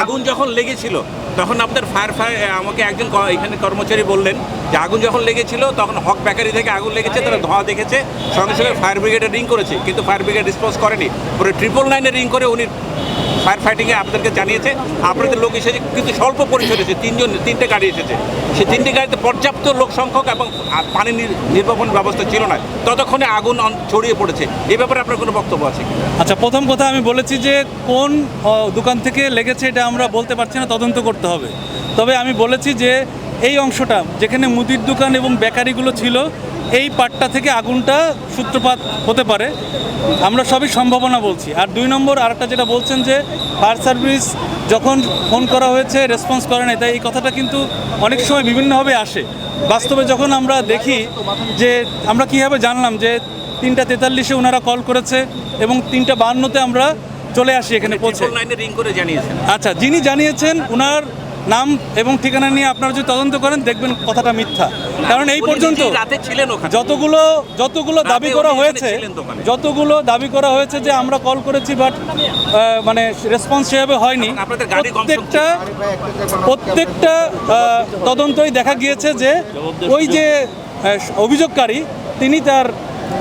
আগুন যখন লেগেছিল তখন আপনার ফায়ার ফায়ার আমাকে একজন এখানে কর্মচারী বললেন যে আগুন যখন লেগেছিল তখন হক বেকারি থেকে আগুন লেগেছে তারা ধোঁয়া দেখেছে সঙ্গে সঙ্গে ফায়ার ব্রিগেডে রিং করেছে কিন্তু ফায়ার ব্রিগেড রেসপন্স করেনি। পরে ট্রিপল নাইনে রিং করে উনি ফায়ার ফাইটিংয়ে আপনাদেরকে জানিয়েছে, আপনাদের লোক এসেছে, কিন্তু স্বল্প পরিসরে এসেছে, তিনজন, তিনটে গাড়ি এসেছে। সেই তিনটে গাড়িতে পর্যাপ্ত লোক সংখ্যক এবং পানি নির- নির্বাপন ব্যবস্থা ছিল না। ততক্ষণে আগুন ছড়িয়ে পড়েছে। এই ব্যাপারে আপনার কোনো বক্তব্য আছে আচ্ছা প্রথম কথা আমি বলেছি যে কোন দোকান থেকে লেগেছে এটা আমরা বলতে পারছি না, তদন্ত করতে হবে। তবে আমি বলেছি যে এই অংশটা, যেখানে মুদির দোকান এবং বেকারিগুলো ছিল এই পাটটা থেকে আগুনটা সূত্রপাত হতে পারে। আমরা সবই সম্ভাবনা বলছি। আর দুই নম্বর আরেকটা যেটা বলছেন যে ফায়ার সার্ভিস যখন ফোন করা হয়েছে রেসপন্স করে নাই তাই এই কথাটা কিন্তু অনেক সময় বিভিন্নভাবে আসে। বাস্তবে যখন আমরা দেখি যে আমরা কীভাবে জানলাম যে তিনটা তেতাল্লিশে ওনারা কল করেছে এবং তিনটা বাহান্নতে আমরা চলে আসি এখানে পৌঁছে। করে জানিয়েছেন। আচ্ছা যিনি জানিয়েছেন ওনার নাম এবং ঠিকানা নিয়ে আপনারা যদি তদন্ত করেন দেখবেন কথাটা মিথ্যা। কারণ এই পর্যন্ত নিজেই রাতে ছিলেন ওখানে। যতগুলো যতগুলো দাবি করা হয়েছে যতগুলো দাবি করা হয়েছে যে আমরা কল করেছি বাট মানে রেসপন্স সেভাবে হয়নি। প্রত্যেকটা প্রত্যেকটা তদন্তই দেখা গিয়েছে যে ওই যে অভিযোগকারী তিনি তার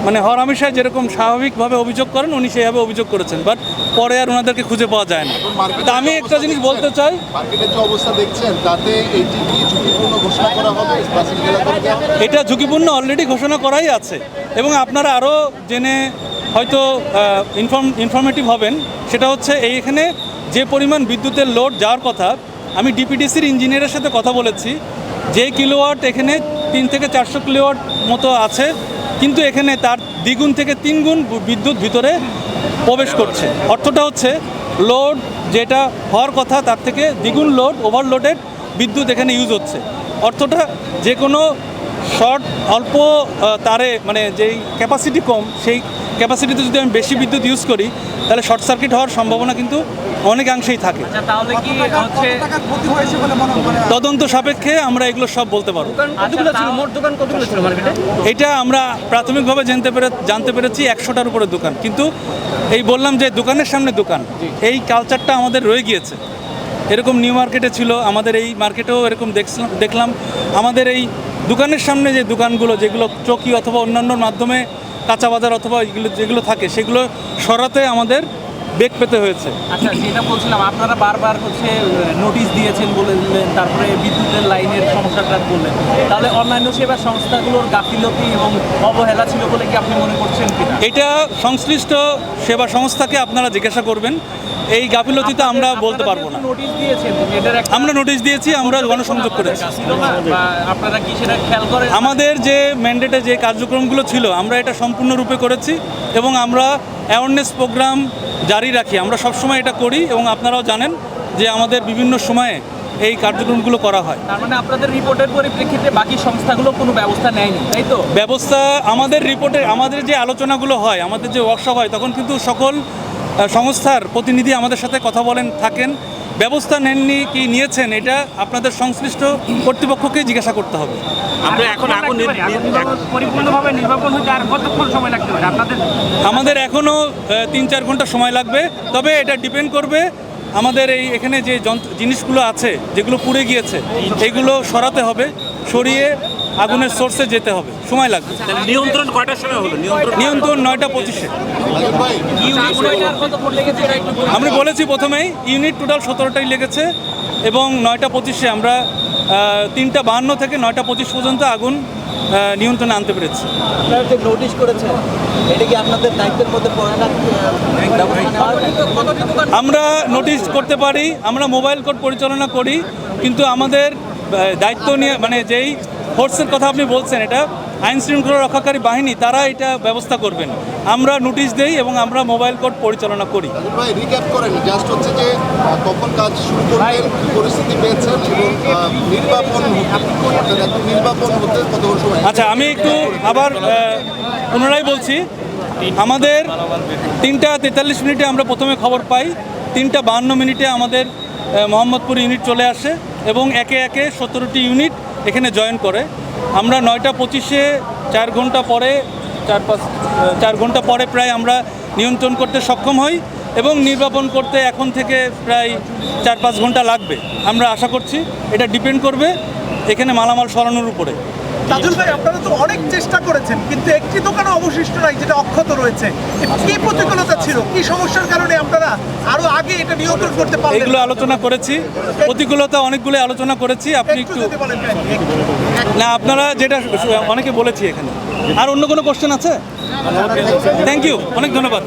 মানে হরহামেশায় যেরকম স্বাভাবিকভাবে অভিযোগ করেন উনি সেইভাবে অভিযোগ করেছেন। বাট পরে আর ওনাদেরকে খুঁজে পাওয়া যায় না তা আমি একটা জিনিস বলতে চাই মার্কেটের যে অবস্থা দেখছেন তাতে এইটি কি ঝুঁকিপূর্ণ ঘোষণা করা হবে? বাসিক জেলা থেকে এটা ঝুঁকিপূর্ণ অলরেডি ঘোষণা করাই আছে। এবং আপনারা আরও জেনে হয়তো ইনফর্ম ইনফরমেটিভ হবেন। সেটা হচ্ছে এই এখানে যে পরিমাণ বিদ্যুতের লোড যাওয়ার কথা আমি ডিপিডিসির ইঞ্জিনিয়ারের সাথে কথা বলেছি। যে কিলোওয়াট এখানে তিন থেকে চারশো কিলোওয়াট মতো আছে। কিন্তু এখানে তার দ্বিগুণ থেকে তিন গুণ বিদ্যুৎ ভিতরে প্রবেশ করছে। অর্থটা হচ্ছে লোড যেটা হওয়ার কথা, তার থেকে দ্বিগুণ লোড ওভারলোডেড বিদ্যুৎ এখানে ইউজ হচ্ছে। অর্থটা যে কোনো শর্ট অল্প তারে মানে যেই ক্যাপাসিটি কম, সেই ক্যাপাসিটিতে যদি আমি বেশি বিদ্যুৎ ইউজ করি তাহলে শর্ট সার্কিট হওয়ার সম্ভাবনা কিন্তু অনেকাংশেই থাকে। আচ্ছা তাহলে কি হচ্ছে তদন্ত সাপেক্ষে আমরা এগুলো সব বলতে পারব। দোকান কতগুলো ছিল? মোট দোকান কতগুলো ছিল মার্কেটে এটা আমরা প্রাথমিকভাবে জানতে পেরে জানতে পেরেছি একশোটার উপরে দোকান। কিন্তু এই বললাম যে দোকানের সামনে দোকান। এই কালচারটা আমাদের রয়ে গিয়েছে। এরকম নিউ মার্কেটে ছিল আমাদের এই মার্কেটেও এরকম দেখছিলাম দেখলাম। আমাদের এই দোকানের সামনে যে দোকানগুলো যেগুলো চকি অথবা অন্যান্য মাধ্যমে কাঁচা বাজার অথবা এগুলো যেগুলো থাকে সেগুলো সরাতে আমাদের বেগ পেতে হয়েছে। আচ্ছা যেটা বলছিলাম আপনারা বারবার হচ্ছে নোটিশ দিয়েছেন বলে দিলেন তারপরে বিদ্যুতের লাইনের সমস্যাটা বললেন। তাহলে অন্যান্য সেবা সংস্থাগুলোর গাফিলতি এবং অবহেলা ছিল বলে কি আপনি মনে করছেন কিনা? এটা সংশ্লিষ্ট সেবা সংস্থাকে আপনারা জিজ্ঞাসা করবেন। এই গাফিলতিতে আমরা বলতে পারব না। আমরা নোটিশ দিয়েছি আমরা গণসংযোগ করেছি। আমাদের যে ম্যান্ডেটে যে কার্যক্রমগুলো ছিল আমরা এটা সম্পূর্ণরূপে করেছি এবং আমরা অ্যাওয়ারনেস প্রোগ্রাম জারি রাখি। আমরা সবসময় এটা করি এবং আপনারাও জানেন যে আমাদের বিভিন্ন সময়ে এই কার্যক্রমগুলো করা হয়। তার মানে আপনাদের রিপোর্টের পরিপ্রেক্ষিতে বাকি সংস্থাগুলো কোনো ব্যবস্থা নেয়নি তাই তো? ব্যবস্থা আমাদের রিপোর্টে আমাদের যে আলোচনাগুলো হয় আমাদের যে ওয়ার্কশপ হয় তখন কিন্তু সকল সংস্থার প্রতিনিধি আমাদের সাথে কথা বলেন থাকেন। ব্যবস্থা নেননি কি নিয়েছেন এটা আপনাদের সংশ্লিষ্ট কর্তৃপক্ষকে জিজ্ঞাসা করতে হবে। আমরা এখন আগুন পরিপূর্ণভাবে নির্বাপন হতে আর কতক্ষণ সময় লাগতে পারে? আপনাদের আমাদের এখনও তিন চার ঘণ্টা সময় লাগবে। তবে এটা ডিপেন্ড করবে আমাদের এই এখানে যে যন্ত্র জিনিসগুলো আছে যেগুলো পুড়ে গিয়েছে এগুলো সরাতে হবে সরিয়ে আগুনের সোর্সে যেতে হবে। সময় লাগবে। নিয়ন্ত্রণ কয়টার সময় হলো? নিয়ন্ত্রণ নিয়ন্ত্রণ নয়টা পঁচিশে। আমরা বলেছি প্রথমেই ইউনিট টোটাল সতেরোটাই লেগেছে এবং নয়টা পঁচিশে আমরা তিনটা বাহান্ন থেকে নয়টা পঁচিশ পর্যন্ত আগুন নিয়ন্ত্রণে আনতে পেরেছি। নোটিশ করেছেন এটা কি আপনাদের দায়িত্বের মধ্যে পড়ে না? আমরা নোটিশ করতে পারি আমরা মোবাইল কোড পরিচালনা করি কিন্তু আমাদের দায়িত্ব নিয়ে মানে যেই ফোর্সের কথা আপনি বলছেন এটা আইন শৃঙ্খলা রক্ষাকারী বাহিনী তারা এটা ব্যবস্থা করবেন। আমরা নোটিশ দেই এবং আমরা মোবাইল কোড পরিচালনা করি। ভাই রিক্যাপ করেন জাস্ট হচ্ছে যে কখন কাজ শুরু করবেন পরিস্থিতি পেয়েছেন এবং নির্বাপন নির্বাপন হতে কতক্ষণ সময় আচ্ছা আমি একটু আবার পুনরায় বলছি। আমাদের তিনটা তেতাল্লিশ মিনিটে আমরা প্রথমে খবর পাই। তিনটা বাহান্ন মিনিটে আমাদের মোহাম্মদপুর ইউনিট চলে আসে এবং একে একে সতেরোটি ইউনিট এখানে জয়েন করে। আমরা নয়টা পঁচিশে চার ঘণ্টা পরে, চার পাঁচ, চার ঘণ্টা পরে প্রায় আমরা নিয়ন্ত্রণ করতে সক্ষম হই এবং নির্বাপন করতে এখন থেকে প্রায় চার পাঁচ ঘণ্টা লাগবে। আমরা আশা করছি এটা ডিপেন্ড করবে এখানে মালামাল সরানোর উপরে। তাজুল ভাই আপনারা তো অনেক চেষ্টা করেছেন কিন্তু একটি দোকানে অবশিষ্ট নাই যেটা অক্ষত রয়েছে। কি প্রতিকূলতা ছিল? কি সমস্যার কারণে আপনারা আরও আগে এটা নিয়ন্ত্রণ করতে পারলেন? এগুলো আলোচনা করেছি। প্রতিকূলতা অনেকগুলো আলোচনা করেছি। আপনি একটু। না আপনারা যেটা অনেকে বলেছি এখানে। আর অন্য কোনো কোশ্চেন আছে? থ্যাংক ইউ অনেক ধন্যবাদ।